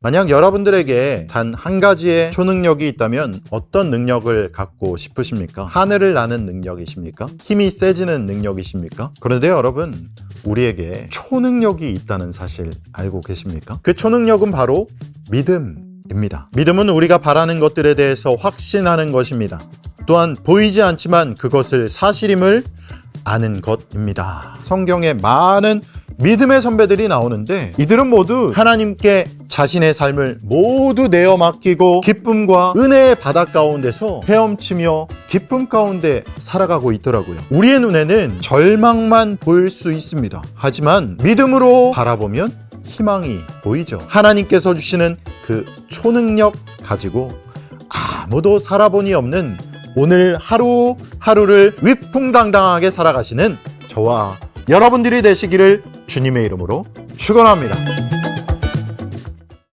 만약 여러분들에게 단 한 가지의 초능력이 있다면 어떤 능력을 갖고 싶으십니까? 하늘을 나는 능력이십니까? 힘이 세지는 능력이십니까? 그런데 여러분, 우리에게 초능력이 있다는 사실 알고 계십니까? 그 초능력은 바로 믿음입니다. 믿음은 우리가 바라는 것들에 대해서 확신하는 것입니다. 또한 보이지 않지만 그것을 사실임을 아는 것입니다. 성경에 많은 믿음의 선배들이 나오는데 이들은 모두 하나님께 자신의 삶을 모두 내어 맡기고 기쁨과 은혜의 바다 가운데서 헤엄치며 기쁨 가운데 살아가고 있더라고요. 우리의 눈에는 절망만 보일 수 있습니다. 하지만 믿음으로 바라보면 희망이 보이죠. 하나님께서 주시는 그 초능력 가지고 아무도 살아본이 없는 오늘 하루 하루를 위풍당당하게 살아가시는 저와 여러분들이 되시기를 주님의 이름으로 축원합니다.